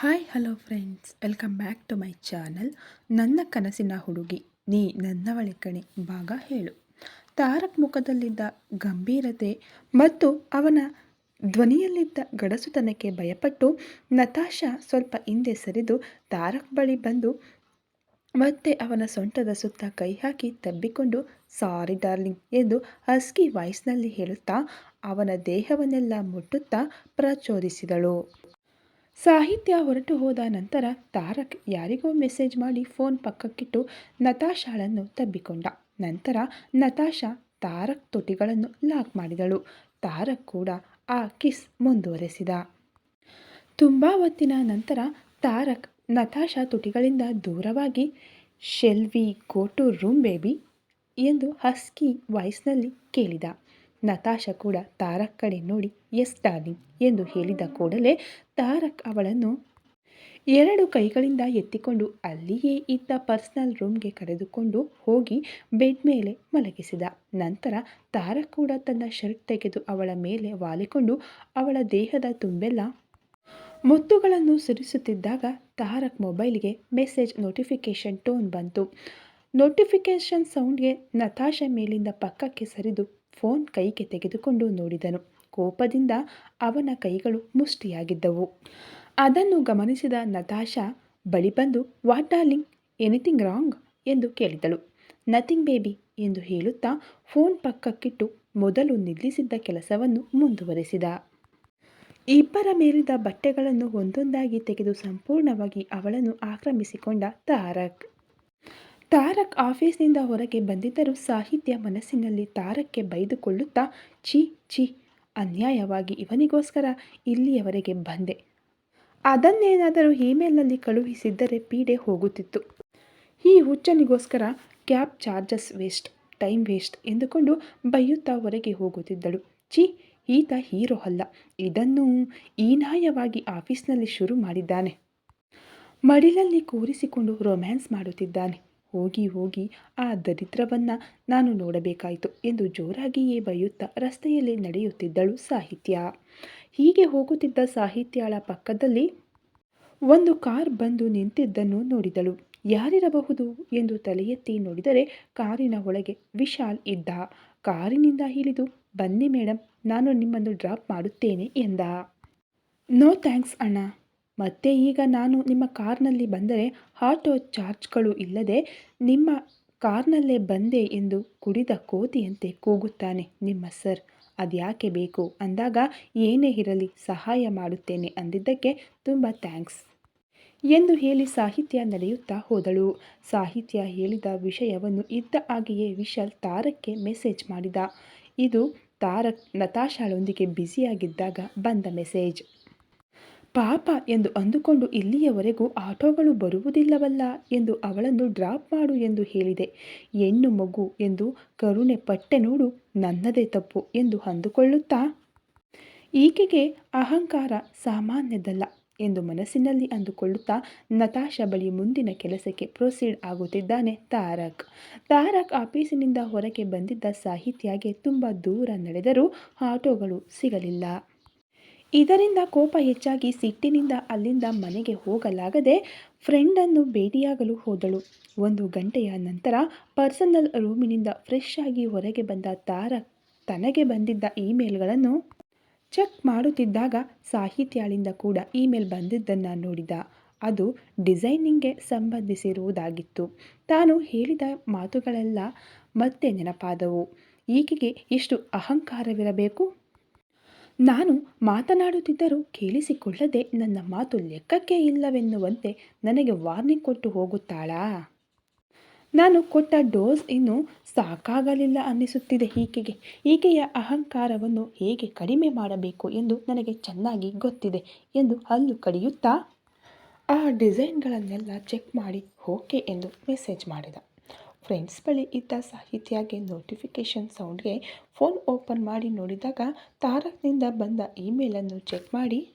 Hi hello friends welcome back to my channel ನನ್ನ ಕನಸಿನ ಹುಡುಗಿ, ನೀ ನನ್ನವಳೆ ಕಣೆ ಭಾಗ ಹೇಳು. ತಾರಕ್ ಮುಖದಲ್ಲಿದ್ದ ಗಂಭೀರತೆ ಮತ್ತು ಅವನ ಧ್ವನಿಯಲ್ಲಿದ್ದ ಗಡಸುತನಕ್ಕೆ ಭಯಪಟ್ಟು ನತಾಶಾ ಸ್ವಲ್ಪ ಹಿಂದೆ ಸರಿದು ತಾರಕ್ ಬಳಿ ಬಂದು ಮತ್ತೆ ಅವನ ಸೊಂಟದ ಸುತ್ತ ಕೈ ಹಾಕಿ ತಬ್ಬಿಕೊಂಡು, ಸಾರಿ ಡಾರ್ಲಿಂಗ್ ಎಂದು ಹಸ್ಕಿ ವಾಯ್ಸ್ನಲ್ಲಿ ಹೇಳುತ್ತಾ ಅವನ ದೇಹವನ್ನೆಲ್ಲ ಮುಟ್ಟುತ್ತಾ ಪ್ರಚೋದಿಸಿದಳು. ಸಾಹಿತ್ಯ ಹೊರಟು ಹೋದ ನಂತರ ತಾರಕ್ ಯಾರಿಗೋ ಮೆಸೇಜ್ ಮಾಡಿ ಫೋನ್ ಪಕ್ಕಕ್ಕಿಟ್ಟು ನತಾಶಾಳನ್ನು ತಬ್ಬಿಕೊಂಡ. ನಂತರ ನತಾಶಾ ತಾರಕ್ ತುಟಿಗಳನ್ನು ಲಾಕ್ ಮಾಡಿದಳು. ತಾರಕ್ ಕೂಡ ಆ ಕಿಸ್ ಮುಂದುವರೆಸಿದ. ತುಂಬ ಹೊತ್ತಿನ ನಂತರ ತಾರಕ್ ನತಾಶಾ ತುಟಿಗಳಿಂದ ದೂರವಾಗಿ shall we go to room baby ಎಂದು ಹಸ್ಕಿ ವಾಯ್ಸ್ನಲ್ಲಿ ಕೇಳಿದ. ನತಾಶ ಕೂಡ ತಾರಕ್ ಕಡೆ ನೋಡಿ, ಎಸ್ ಡಾರ್ಲಿಂಗ್ ಎಂದು ಹೇಳಿದ ಕೂಡಲೇ ತಾರಕ್ ಅವಳನ್ನು ಎರಡು ಕೈಗಳಿಂದ ಎತ್ತಿಕೊಂಡು ಅಲ್ಲಿಯೇ ಇದ್ದ ಪರ್ಸನಲ್ ರೂಮ್ಗೆ ಕರೆದುಕೊಂಡು ಹೋಗಿ ಬೆಡ್ ಮೇಲೆ ಮಲಗಿಸಿದ. ನಂತರ ತಾರಕ್ ಕೂಡ ತನ್ನ ಶರ್ಟ್ ತೆಗೆದು ಅವಳ ಮೇಲೆ ವಾಲಿಕೊಂಡು ಅವಳ ದೇಹದ ತುಂಬೆಲ್ಲ ಮುತ್ತುಗಳನ್ನು ಸುರಿಸುತ್ತಿದ್ದಾಗ ತಾರಕ್ ಮೊಬೈಲ್ಗೆ ಮೆಸೇಜ್ ನೋಟಿಫಿಕೇಶನ್ ಟೋನ್ ಬಂತು. ನೋಟಿಫಿಕೇಶನ್ ಸೌಂಡ್ಗೆ ನತಾಶ ಮೇಲಿಂದ ಪಕ್ಕಕ್ಕೆ ಸರಿದು ಫೋನ್ ಕೈಗೆ ತೆಗೆದುಕೊಂಡು ನೋಡಿದನು. ಕೋಪದಿಂದ ಅವನ ಕೈಗಳು ಮುಷ್ಟಿಯಾಗಿದ್ದವು. ಅದನ್ನು ಗಮನಿಸಿದ ನತಾಶಾ, ಬಳಿ ಬಂದು ವಾಟ್ ಡಾರ್ಲಿಂಗ್ ಎನಿಥಿಂಗ್ ರಾಂಗ್ ಎಂದು ಕೇಳಿದಳು. ನಥಿಂಗ್ ಬೇಬಿ ಎಂದು ಹೇಳುತ್ತಾ ಫೋನ್ ಪಕ್ಕಕ್ಕಿಟ್ಟು ಮೊದಲು ನಿಲ್ಲಿಸಿದ್ದ ಕೆಲಸವನ್ನು ಮುಂದುವರೆಸಿದ. ಇಬ್ಬರ ಮೇಲಿದ ಬಟ್ಟೆಗಳನ್ನು ಒಂದೊಂದಾಗಿ ತೆಗೆದು ಸಂಪೂರ್ಣವಾಗಿ ಅವಳನ್ನು ಆಕ್ರಮಿಸಿಕೊಂಡ ತಾರಕ್. ತಾರಕ್ ಆಫೀಸ್ನಿಂದ ಹೊರಗೆ ಬಂದಿದ್ದರೂ ಸಾಹಿತ್ಯ ಮನಸ್ಸಿನಲ್ಲಿ ತಾರಕ್ಕೆ ಬೈದುಕೊಳ್ಳುತ್ತಾ, ಛೀ ಛೀ, ಅನ್ಯಾಯವಾಗಿ ಇವನಿಗೋಸ್ಕರ ಇಲ್ಲಿಯವರೆಗೆ ಬಂದೆ. ಅದನ್ನೇನಾದರೂ ಇಮೇಲ್ನಲ್ಲಿ ಕಳುಹಿಸಿದ್ದರೆ ಪೀಡೆ ಹೋಗುತ್ತಿತ್ತು. ಈ ಹುಚ್ಚನಿಗೋಸ್ಕರ cab charges waste, time waste ಎಂದುಕೊಂಡು ಬೈಯುತ್ತಾ ಹೊರಗೆ ಹೋಗುತ್ತಿದ್ದಳು. ಛೀ, ಈತ ಹೀರೋ ಅಲ್ಲ. ಇದನ್ನು ಈನಾಯವಾಗಿ ಆಫೀಸ್ನಲ್ಲಿ ಶುರು ಮಾಡಿದ್ದಾನೆ. ಮಡಿಲಲ್ಲಿ ಕೂರಿಸಿಕೊಂಡು ರೊಮ್ಯಾನ್ಸ್ ಮಾಡುತ್ತಿದ್ದಾನೆ. ಹೋಗಿ ಹೋಗಿ ಆ ದರಿದ್ರವನ್ನು ನಾನು ನೋಡಬೇಕಾಯಿತು ಎಂದು ಜೋರಾಗಿಯೇ ಬೈಯುತ್ತಾ ರಸ್ತೆಯಲ್ಲಿ ನಡೆಯುತ್ತಿದ್ದಳು ಸಾಹಿತ್ಯ. ಹೀಗೆ ಹೋಗುತ್ತಿದ್ದ ಸಾಹಿತ್ಯಳ ಪಕ್ಕದಲ್ಲಿ ಒಂದು ಕಾರ್ ಬಂದು ನಿಂತಿದ್ದನ್ನು ನೋಡಿದಳು. ಯಾರಿರಬಹುದು ಎಂದು ತಲೆ ಎತ್ತಿ ನೋಡಿದರೆ ಕಾರಿನ ಒಳಗೆ ವಿಶಾಲ್ ಇದ್ದ. ಕಾರಿನಿಂದ ಇಳಿದು, ಬನ್ನಿ ಮೇಡಮ್ ನಾನು ನಿಮ್ಮನ್ನು ಡ್ರಾಪ್ ಮಾಡುತ್ತೇನೆ ಎಂದ. ನೋ ಥ್ಯಾಂಕ್ಸ್ ಅಣ್ಣ. ಮತ್ತೆ ಈಗ ನಾನು ನಿಮ್ಮ ಕಾರ್ನಲ್ಲಿ ಬಂದರೆ ಆಟೋ ಚಾರ್ಜ್ಗಳು ಇಲ್ಲದೆ ನಿಮ್ಮ ಕಾರ್ನಲ್ಲೇ ಬಂದೆ ಎಂದು ಕುಡಿದ ಕೋತಿಯಂತೆ ಕೂಗುತ್ತಾನೆ ನಿಮ್ಮ ಸರ್. ಅದ್ಯಾಕೆ ಬೇಕು? ಅಂದಾಗ ಏನೇ ಇರಲಿ ಸಹಾಯ ಮಾಡುತ್ತೇನೆ ಅಂದಿದ್ದಕ್ಕೆ ತುಂಬ ಥ್ಯಾಂಕ್ಸ್ ಎಂದು ಹೇಳಿ ಸಾಹಿತ್ಯ ನಡೆಯುತ್ತಾ ಹೋದಳು. ಸಾಹಿತ್ಯ ಹೇಳಿದ ವಿಷಯವನ್ನು ಇದ್ದ ಹಾಗೆಯೇ ವಿಶಾಲ್ ತಾರಕ್ಕೆ ಮೆಸೇಜ್ ಮಾಡಿದ. ಇದು ತಾರಕ್ ನತಾಶಾಳೊಂದಿಗೆ ಬ್ಯುಸಿಯಾಗಿದ್ದಾಗ ಬಂದ ಮೆಸೇಜ್. ಪಾಪ ಎಂದು ಅಂದುಕೊಂಡು ಇಲ್ಲಿಯವರೆಗೂ ಆಟೋಗಳು ಬರುವುದಿಲ್ಲವಲ್ಲ ಎಂದು ಅವಳನ್ನು ಡ್ರಾಪ್ ಮಾಡು ಎಂದು ಹೇಳಿದೆ. ಹೆಣ್ಣು ಮಗು ಎಂದು ಕರುಣೆ ಪಟ್ಟೆ ನೋಡು, ನನ್ನದೇ ತಪ್ಪು ಎಂದು ಅಂದುಕೊಳ್ಳುತ್ತಾ? ಈಕೆಗೆ ಅಹಂಕಾರ ಸಾಮಾನ್ಯದಲ್ಲ ಎಂದು ಮನಸ್ಸಿನಲ್ಲಿ ಅಂದುಕೊಳ್ಳುತ್ತಾ ನತಾಶ ಬಳಿ ಮುಂದಿನ ಕೆಲಸಕ್ಕೆ ಪ್ರೊಸೀಡ್ ಆಗುತ್ತಿದ್ದಾನೆ ತಾರಕ್. ತಾರಕ್ ಆಫೀಸಿನಿಂದ ಹೊರಗೆ ಬಂದಿದ್ದ ಸಾಹಿತ್ಯಗೆ ತುಂಬ ದೂರ ನಡೆದರೂ ಆಟೋಗಳು ಸಿಗಲಿಲ್ಲ. ಇದರಿಂದ ಕೋಪ ಹೆಚ್ಚಾಗಿ ಸಿಟ್ಟಿನಿಂದ ಅಲ್ಲಿಂದ ಮನೆಗೆ ಹೋಗಲಾಗದೆ ಫ್ರೆಂಡನ್ನು ಭೇಟಿಯಾಗಲು ಹೋದಳು. ಒಂದು ಗಂಟೆಯ ನಂತರ ಪರ್ಸನಲ್ ರೂಮಿನಿಂದ ಫ್ರೆಶ್ ಆಗಿ ಹೊರಗೆ ಬಂದ ತಾರ ತನಗೆ ಬಂದಿದ್ದ ಇಮೇಲ್ಗಳನ್ನು ಚೆಕ್ ಮಾಡುತ್ತಿದ್ದಾಗ ಸಾಹಿತ್ಯಾಳಿಂದ ಕೂಡ ಇಮೇಲ್ ಬಂದಿದ್ದನ್ನು ನೋಡಿದ. ಅದು ಡಿಸೈನಿಂಗ್ಗೆ ಸಂಬಂಧಿಸಿರುವುದಾಗಿತ್ತು. ತಾನು ಹೇಳಿದ ಮಾತುಗಳೆಲ್ಲ ಮತ್ತೆ ನೆನಪಾದವು. ಈಕೆಗೆ ಎಷ್ಟು ಅಹಂಕಾರವಿರಬೇಕು? ನಾನು ಮಾತನಾಡುತ್ತಿದ್ದರೂ ಕೇಳಿಸಿಕೊಳ್ಳದೆ ನನ್ನ ಮಾತು ಲೆಕ್ಕಕ್ಕೆ ಇಲ್ಲವೆನ್ನುವಂತೆ ನನಗೆ ವಾರ್ನಿಂಗ್ ಕೊಟ್ಟು ಹೋಗುತ್ತಾಳಾ? ನಾನು ಕೊಟ್ಟ ಡೋಸ್ ಇನ್ನೂ ಸಾಕಾಗಲಿಲ್ಲ ಅನ್ನಿಸುತ್ತಿದೆ ಈಕೆಗೆ. ಈಕೆಯ ಅಹಂಕಾರವನ್ನು ಹೇಗೆ ಕಡಿಮೆ ಮಾಡಬೇಕು ಎಂದು ನನಗೆ ಚೆನ್ನಾಗಿ ಗೊತ್ತಿದೆ ಎಂದು ಹಲ್ಲು ಕಡಿಯುತ್ತಾ? ಆ ಡಿಸೈನ್ಗಳನ್ನೆಲ್ಲ ಚೆಕ್ ಮಾಡಿ ಓಕೆ ಎಂದು ಮೆಸೇಜ್ ಮಾಡಿದ. ಫ್ರೆಂಡ್ಸ್ ಬಳಿ ಇದ್ದ ಸಾಹಿತ್ಯಗೆ ನೋಟಿಫಿಕೇಷನ್ ಸೌಂಡ್ಗೆ ಫೋನ್ ಓಪನ್ ಮಾಡಿ ನೋಡಿದಾಗ ತಾರಕ್ನಿಂದ ಬಂದ ಇಮೇಲನ್ನು ಚೆಕ್ ಮಾಡಿ,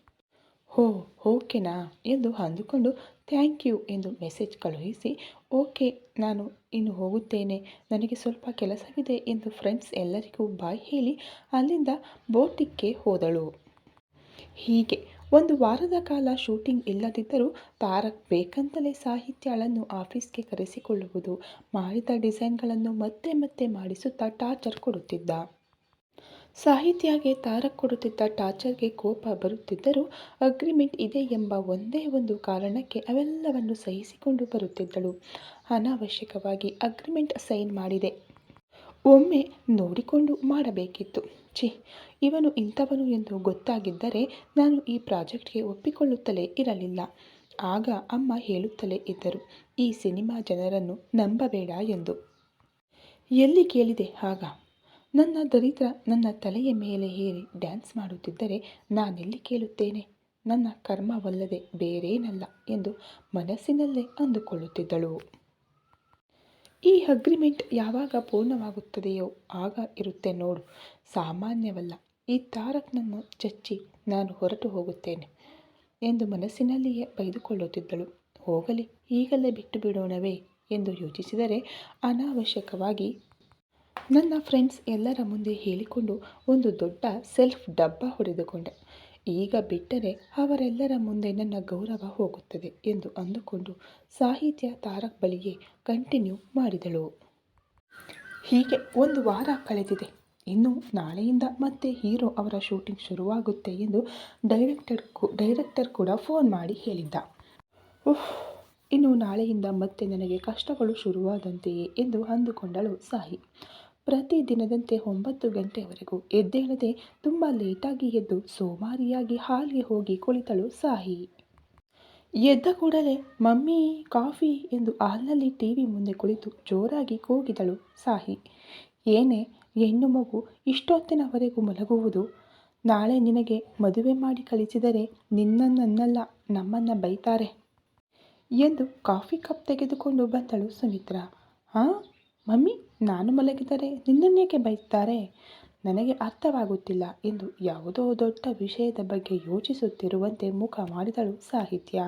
ಹೋ, ಓಕೆನಾ? ಎಂದು ಅಂದುಕೊಂಡು ಥ್ಯಾಂಕ್ ಯು ಎಂದು ಮೆಸೇಜ್ ಕಳುಹಿಸಿ, ಓಕೆ, ನಾನು ಇನ್ನು ಹೋಗುತ್ತೇನೆ, ನನಗೆ ಸ್ವಲ್ಪ ಕೆಲಸವಿದೆ ಎಂದು ಫ್ರೆಂಡ್ಸ್ ಎಲ್ಲರಿಗೂ ಬಾಯ್ ಹೇಳಿ, ಅಲ್ಲಿಂದ ಬೋಟಿಕ್ಕೆ ಹೋದಳು. ಹೀಗೆ ಒಂದು ವಾರದ ಕಾಲ ಶೂಟಿಂಗ್ ಇಲ್ಲದಿದ್ದರೂ ತಾರಕ್ ಬೇಕಂತಲೇ ಸಾಹಿತ್ಯಳನ್ನು ಆಫೀಸ್ಗೆ ಕರೆಸಿಕೊಳ್ಳುವುದು, ಮಾಡಿದ ಡಿಸೈನ್ಗಳನ್ನು ಮತ್ತೆ ಮತ್ತೆ ಮಾಡಿಸುತ್ತಾ ಟಾರ್ಚರ್ ಕೊಡುತ್ತಿದ್ದ. ಸಾಹಿತ್ಯಗೆ ತಾರಕ್ ಕೊಡುತ್ತಿದ್ದ ಟಾರ್ಚರ್ಗೆ ಕೋಪ ಬರುತ್ತಿದ್ದರೂ ಅಗ್ರಿಮೆಂಟ್ ಇದೆ ಎಂಬ ಒಂದೇ ಒಂದು ಕಾರಣಕ್ಕೆ ಅವೆಲ್ಲವನ್ನು ಸಹಿಸಿಕೊಂಡು ಬರುತ್ತಿದ್ದಳು. ಅನಾವಶ್ಯಕವಾಗಿ ಅಗ್ರಿಮೆಂಟ್ ಸೈನ್ ಮಾಡಿದೆ. ಒಮ್ಮೆ ನೋಡಿಕೊಂಡು ಮಾಡಬೇಕಿತ್ತು. ಛಿ, ಇವನು ಇಂಥವನು ಎಂದು ಗೊತ್ತಾಗಿದ್ದರೆ ನಾನು ಈ ಪ್ರಾಜೆಕ್ಟ್ಗೆ ಒಪ್ಪಿಕೊಳ್ಳುತ್ತಲೇ ಇರಲಿಲ್ಲ. ಆಗ ಅಮ್ಮ ಹೇಳುತ್ತಲೇ ಇದ್ದರು, ಈ ಸಿನಿಮಾ ಜನರನ್ನು ನಂಬಬೇಡ ಎಂದು. ಎಲ್ಲಿ ಕೇಳಿದೆ ಆಗ ನನ್ನ ದರಿದ್ರ ನನ್ನ ತಲೆಯ ಮೇಲೆ ಹೇರಿ ಡ್ಯಾನ್ಸ್ ಮಾಡುತ್ತಿದ್ದರೆ ನಾನೆಲ್ಲಿ ಕೇಳುತ್ತೇನೆ? ನನ್ನ ಕರ್ಮವಲ್ಲದೆ ಬೇರೇನಲ್ಲ ಎಂದು ಮನಸ್ಸಿನಲ್ಲೇ ಅಂದುಕೊಳ್ಳುತ್ತಿದ್ದಳು. ಈ ಅಗ್ರಿಮೆಂಟ್ ಯಾವಾಗ ಪೂರ್ಣವಾಗುತ್ತದೆಯೋ ಆಗ ಇರುತ್ತೆ ನೋಡು. ಸಾಮಾನ್ಯವಲ್ಲ. ಈ ತಾರಕ್ನನ್ನು ಚಚ್ಚಿ ನಾನು ಹೊರಟು ಹೋಗುತ್ತೇನೆ ಎಂದು ಮನಸ್ಸಿನಲ್ಲಿಯೇ ಬೈದುಕೊಳ್ಳುತ್ತಿದ್ದಳು. ಹೋಗಲಿ, ಈಗಲೇ ಬಿಟ್ಟು ಬಿಡೋಣವೇ ಎಂದು ಯೋಚಿಸಿದರೆ ಅನಾವಶ್ಯಕವಾಗಿ ನನ್ನ ಫ್ರೆಂಡ್ಸ್ ಎಲ್ಲರ ಮುಂದೆ ಹೇಳಿಕೊಂಡು ಒಂದು ದೊಡ್ಡ ಸೆಲ್ಫ್ ಡಬ್ಬ ಹೊಡೆದುಕೊಂಡೆ. ಈಗ ಬಿಟ್ಟರೆ ಅವರೆಲ್ಲರ ಮುಂದೆ ನನ್ನ ಗೌರವ ಹೋಗುತ್ತದೆ ಎಂದು ಅಂದುಕೊಂಡು ಸಾಹಿತ್ಯ ತಾರಕ್ ಬಳಿಗೆ ಕಂಟಿನ್ಯೂ ಮಾಡಿದಳು. ಹೀಗೆ ಒಂದು ವಾರ ಕಳೆದಿದೆ. ಇನ್ನು ನಾಳೆಯಿಂದ ಮತ್ತೆ ಹೀರೋ ಅವರ ಶೂಟಿಂಗ್ ಶುರುವಾಗುತ್ತೆ ಎಂದು ಡೈರೆಕ್ಟರ್ ಡೈರೆಕ್ಟರ್ ಕೂಡ ಫೋನ್ ಮಾಡಿ ಹೇಳಿದ್ದ. ಉಫ್, ಇನ್ನು ನಾಳೆಯಿಂದ ಮತ್ತೆ ನನಗೆ ಕಷ್ಟಗಳು ಶುರುವಾದಂತೆಯೇ ಎಂದು ಅಂದುಕೊಂಡಳು ಸಾಹಿ. ಪ್ರತಿ ದಿನದಂತೆ ಒಂಬತ್ತು ಗಂಟೆವರೆಗೂ ಎದ್ದೇಳದೆ ತುಂಬ ಲೇಟಾಗಿ ಎದ್ದು ಸೋಮಾರಿಯಾಗಿ ಹಾಲಿಗೆ ಹೋಗಿ ಕುಳಿತಳು ಸಾಹಿ. ಎದ್ದ ಕೂಡಲೇ, ಮಮ್ಮಿ, ಕಾಫಿ ಎಂದು ಹಾಲ್ನಲ್ಲಿ ಟಿ ವಿ ಮುಂದೆ ಕುಳಿತು ಜೋರಾಗಿ ಕೂಗಿದಳು ಸಾಹಿ. ಏನೇ, ಹೆಣ್ಣು ಮಗು ಇಷ್ಟೊತ್ತಿನವರೆಗೂ ಮಲಗುವುದು? ನಾಳೆ ನಿನಗೆ ಮದುವೆ ಮಾಡಿ ಕಳಿಸಿದರೆ ನಿನ್ನನ್ನಲ್ಲ, ನಮ್ಮನ್ನ ಬೈತಾರೆ ಎಂದು ಕಾಫಿ ಕಪ್ ತೆಗೆದುಕೊಂಡು ಬಂದಳು ಸುಮಿತ್ರಾ. ಹಾಂ ಮಮ್ಮಿ ನಾನು ಮಲಗಿದರೆ ನಿನ್ನನ್ನೇಕೆ ಬೈತಾರೆ ನನಗೆ ಅರ್ಥವಾಗುತ್ತಿಲ್ಲ ಎಂದು ಯಾವುದೋ ದೊಡ್ಡ ವಿಷಯದ ಬಗ್ಗೆ ಯೋಚಿಸುತ್ತಿರುವಂತೆ ಮುಖ ಮಾಡಿದಳು ಸಾಹಿತ್ಯ.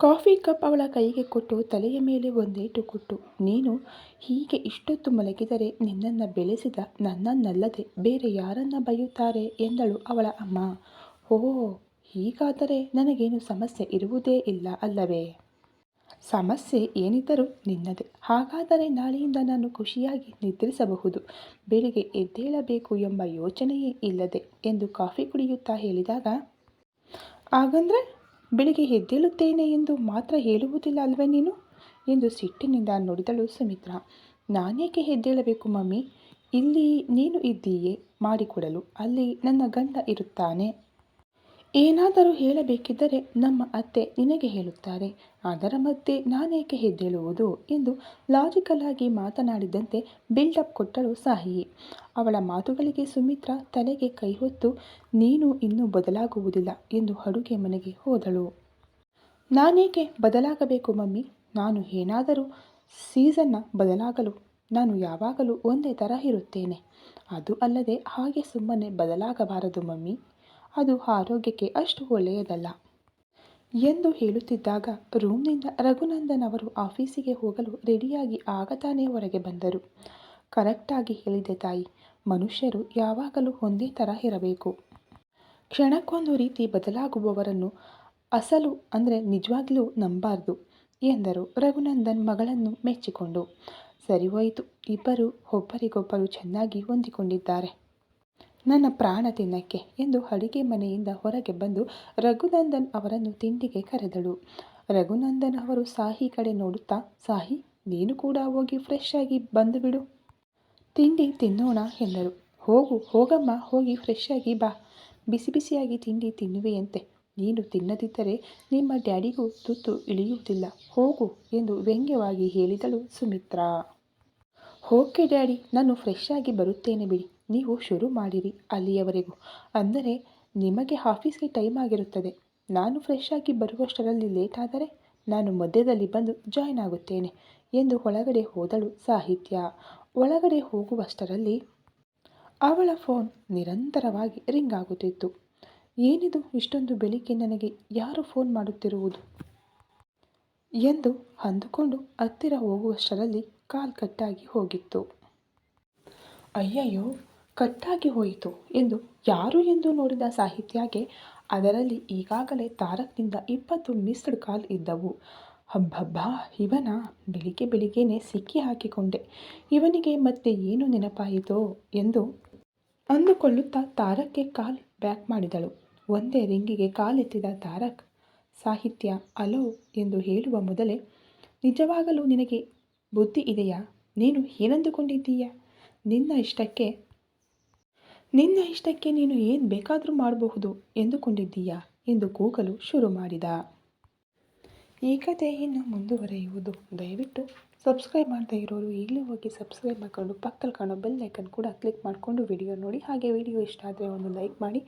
ಕಾಫಿ ಕಪ್ ಅವಳ ಕೈಗೆ ಕೊಟ್ಟು ತಲೆಯ ಮೇಲೆ ಒಂದೇಟು ಕೊಟ್ಟು, ನೀನು ಹೀಗೆ ಇಷ್ಟೊತ್ತು ಮಲಗಿದರೆ ನಿನ್ನನ್ನು ಬೆಳೆಸಿದ ನನ್ನನ್ನಲ್ಲದೆ ಬೇರೆ ಯಾರನ್ನ ಬೈಯುತ್ತಾರೆ? ಎಂದಳು ಅವಳ ಅಮ್ಮ. ಓ ಹೀಗಾದರೆ ನನಗೇನು ಸಮಸ್ಯೆ ಇರುವುದೇ ಇಲ್ಲ ಅಲ್ಲವೇ? ಸಮಸ್ಯೆ ಏನಿದ್ದರೂ ನಿನ್ನದೇ. ಹಾಗಾದರೆ ನಾಳೆಯಿಂದ ನಾನು ಖುಷಿಯಾಗಿ ನಿದ್ರಿಸಬಹುದು. ಬೆಳಿಗ್ಗೆ ಎದ್ದೇಳಬೇಕು ಎಂಬ ಯೋಚನೆಯೇ ಇಲ್ಲದೆ ಎಂದು ಕಾಫಿ ಕುಡಿಯುತ್ತಾ ಹೇಳಿದಾಗ, ಹಾಗಂದ್ರೆ ಬೆಳಿಗ್ಗೆ ಎದ್ದೇಳುತ್ತೇನೆ ಎಂದು ಮಾತ್ರ ಹೇಳುವುದಿಲ್ಲ ಅಲ್ವೇ ನೀನು? ಎಂದು ಸಿಟ್ಟಿನಿಂದ ನುಡಿದಳು ಸುಮಿತ್ರಾ. ನಾನೇಕೆ ಎದ್ದೇಳಬೇಕು ಮಮ್ಮಿ? ಇಲ್ಲಿ ನೀನು ಇದ್ದೀಯೇ? ಮಾಡಿಕೊಡಲು. ಅಲ್ಲಿ ನನ್ನ ಗಂಡ ಇರುತ್ತಾನೆ. ಏನಾದರೂ ಹೇಳಬೇಕಿದ್ದರೆ ನಮ್ಮ ಅತ್ತೆ ನಿನಗೆ ಹೇಳುತ್ತಾರೆ. ಅದರ ಮಧ್ಯೆ ನಾನೇಕೆ ಹೆದ್ದೇಳುವುದು ಎಂದು ಲಾಜಿಕಲ್ ಆಗಿ ಮಾತನಾಡಿದಂತೆ ಬಿಲ್ಡಪ್ ಕೊಟ್ಟಳು ಸಾಹಿ ಅವಳ ಮಾತುಗಳಿಗೆ ಸುಮಿತ್ರಾ ತಲೆಗೆ ಕೈ ಹೊತ್ತು, ನೀನು ಇನ್ನೂ ಬದಲಾಗುವುದಿಲ್ಲ ಎಂದು ಅಡುಗೆ ಮನೆಗೆ ಹೋದಳು. ನಾನೇಕೆ ಬದಲಾಗಬೇಕು ಮಮ್ಮಿ? ನಾನು ಏನಾದರೂ ಸೀಸನ್ನ ಬದಲಾಗಲು, ನಾನು ಯಾವಾಗಲೂ ಒಂದೇ ಥರ ಇರುತ್ತೇನೆ. ಅದು ಅಲ್ಲದೆ ಹಾಗೆ ಸುಮ್ಮನೆ ಬದಲಾಗಬಾರದು ಮಮ್ಮಿ. ಅದು ಆರೋಗ್ಯಕ್ಕೆ ಅಷ್ಟು ಒಳ್ಳೆಯದಲ್ಲ. ಎಂದು ಹೇಳುತ್ತಿದ್ದಾಗ ರೂಮ್ನಿಂದ ರಘುನಂದನ್ ಅವರು ಆಫೀಸಿಗೆ ಹೋಗಲು ರೆಡಿಯಾಗಿ ಆಗತಾನೇ ಹೊರಗೆ ಬಂದರು. ಕರೆಕ್ಟಾಗಿ ಹೇಳಿದೆ ತಾಯಿ, ಮನುಷ್ಯರು ಯಾವಾಗಲೂ ಒಂದೇ ಥರ ಇರಬೇಕು. ಕ್ಷಣಕ್ಕೊಂದು ರೀತಿ ಬದಲಾಗುವವರನ್ನು ಅಸಲು ಅಂದರೆ ನಿಜವಾಗ್ಲೂ ನಂಬಾರ್ದು, ಎಂದರು ರಘುನಂದನ್ ಮಗಳನ್ನು ಮೆಚ್ಚಿಕೊಂಡು. ಸರಿ ಹೋಯಿತು, ಇಬ್ಬರು ಒಬ್ಬರಿಗೊಬ್ಬರು ಚೆನ್ನಾಗಿ ಹೊಂದಿಕೊಂಡಿದ್ದಾರೆ. ನನ್ನ ಪ್ರಾಣ ತಿನ್ನಕ್ಕೆ ಎಂದು ಅಡಿಗೆ ಮನೆಯಿಂದ ಹೊರಗೆ ಬಂದು ರಘುನಂದನ್ ಅವರನ್ನು ತಿಂಡಿಗೆ ಕರೆದಳು. ರಘುನಂದನ್ ಅವರು ಸಾಹಿ ಕಡೆ ನೋಡುತ್ತಾ, ಸಾಹಿ, ನೀನು ಕೂಡ ಹೋಗಿ ಫ್ರೆಶ್ ಆಗಿ ಬಂದು ಬಿಡು. ತಿಂಡಿ ತಿನ್ನೋಣ ಎಂದರು. ಹೋಗು, ಹೋಗಮ್ಮ, ಹೋಗಿ ಫ್ರೆಶ್ ಆಗಿ ಬಾ. ಬಿಸಿ ಬಿಸಿಯಾಗಿ ತಿಂಡಿ ತಿನ್ನುವೆಯಂತೆ. ನೀನು ತಿನ್ನದಿದ್ದರೆ ನಿಮ್ಮ ಡ್ಯಾಡಿಗೂ ತುತ್ತು ಇಳಿಯುವುದಿಲ್ಲ. ಹೋಗು ಎಂದು ವ್ಯಂಗ್ಯವಾಗಿ ಹೇಳಿದಳು ಸುಮಿತ್ರಾ. ಓಕೆ ಡ್ಯಾಡಿ, ನಾನು ಫ್ರೆಶ್ ಆಗಿ ಬರುತ್ತೇನೆ ಬಿಡಿ. ನೀವು ಶುರು ಮಾಡಿರಿ ಅಲ್ಲಿಯವರೆಗೂ. ಅಂದರೆ, ನಿಮಗೆ ಆಫೀಸ್ಗೆ ಟೈಮ್ ಆಗಿರುತ್ತದೆ. ನಾನು ಫ್ರೆಶ್ ಆಗಿ ಬರುವಷ್ಟರಲ್ಲಿ ಲೇಟ್ ಆದರೆ ನಾನು ಮಧ್ಯದಲ್ಲಿ ಬಂದು ಜಾಯ್ನ್ ಆಗುತ್ತೇನೆ ಎಂದು ಒಳಗಡೆ ಹೋದಳು ಸಾಹಿತ್ಯ. ಒಳಗಡೆ ಹೋಗುವಷ್ಟರಲ್ಲಿ ಅವಳ ಫೋನ್ ನಿರಂತರವಾಗಿ ರಿಂಗ್ ಆಗುತ್ತಿತ್ತು. ಏನಿದು? ಇಷ್ಟೊಂದು ಬೆಳಿಗ್ಗೆ ನನಗೆ ಯಾರು ಫೋನ್ ಮಾಡುತ್ತಿರುವುದು? ಎಂದು ಅಂದುಕೊಂಡು ಹತ್ತಿರ ಹೋಗುವಷ್ಟರಲ್ಲಿ ಕಾಲ್ ಕಟ್ಟಾಗಿ ಹೋಗಿತ್ತು. ಅಯ್ಯಯ್ಯೋ! ಕಟ್ಟಾಗಿ ಹೋಯಿತು ಎಂದು ಯಾರು ಎಂದು ನೋಡಿದ ಸಾಹಿತ್ಯಗೆ, ಅದರಲ್ಲಿ ಈಗಾಗಲೇ ತಾರಕ್ನಿಂದ ಇಪ್ಪತ್ತು ಮಿಸ್ಡ್ ಕಾಲ್ ಇದ್ದವು. ಹಬ್ಬಬ್ಬಾ, ಇವನ ಬೆಳಿಗ್ಗೆ ಬೆಳಿಗ್ಗೆನೆ ಸಿಕ್ಕಿ ಹಾಕಿಕೊಂಡೆ. ಇವನಿಗೆ ಮತ್ತೆ ಏನು ನೆನಪಾಯಿತೋ ಎಂದು ಅಂದುಕೊಳ್ಳುತ್ತಾ ತಾರಕ್ಗೆ ಕಾಲ್ ಬ್ಯಾಕ್ ಮಾಡಿದಳು. ಒಂದೇ ರಿಂಗಿಗೆ ಕಾಲೆತ್ತಿದ ತಾರಕ್, ಸಾಹಿತ್ಯ ಅಲೋ ಎಂದು ಹೇಳುವ ಮೊದಲೇ, ನಿಜವಾಗಲೂ ನಿನಗೆ ಬುದ್ಧಿ ಇದೆಯಾ? ನೀನು ಏನಂದುಕೊಂಡಿದ್ದೀಯಾ ನಿನ್ನ ಇಷ್ಟಕ್ಕೆ ನಿನ್ನ ಇಷ್ಟಕ್ಕೆ ನೀನು ಏನು ಬೇಕಾದರೂ ಮಾಡಬಹುದು ಎಂದುಕೊಂಡಿದ್ದೀಯಾ ಎಂದು ಕೂಗಲು ಶುರು ಮಾಡಿದ. ಈ ಕತೆ ಇನ್ನು ಮುಂದುವರೆಯುವುದು. ದಯವಿಟ್ಟು ಸಬ್ಸ್ಕ್ರೈಬ್ ಮಾಡದೇ ಇರೋರು ಈಗಲೇ ಹೋಗಿ ಸಬ್ಸ್ಕ್ರೈಬ್ ಮಾಡಿಕೊಂಡು ಪಕ್ಕದಲ್ಲಿ ಕಾಣೋ ಬೆಲ್ ಐಕನ್ ಕೂಡ ಕ್ಲಿಕ್ ಮಾಡಿಕೊಂಡು ವಿಡಿಯೋ ನೋಡಿ. ಹಾಗೆ ವಿಡಿಯೋ ಇಷ್ಟ ಆದರೆ ಒಂದು ಲೈಕ್ ಮಾಡಿ.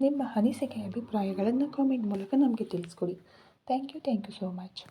ನಿಮ್ಮ ಅನಿಸಿಕೆ, ಅಭಿಪ್ರಾಯಗಳನ್ನು ಕಾಮೆಂಟ್ ಮೂಲಕ ನಮಗೆ ತಿಳಿಸ್ಕೊಡಿ. Thank you thank you so much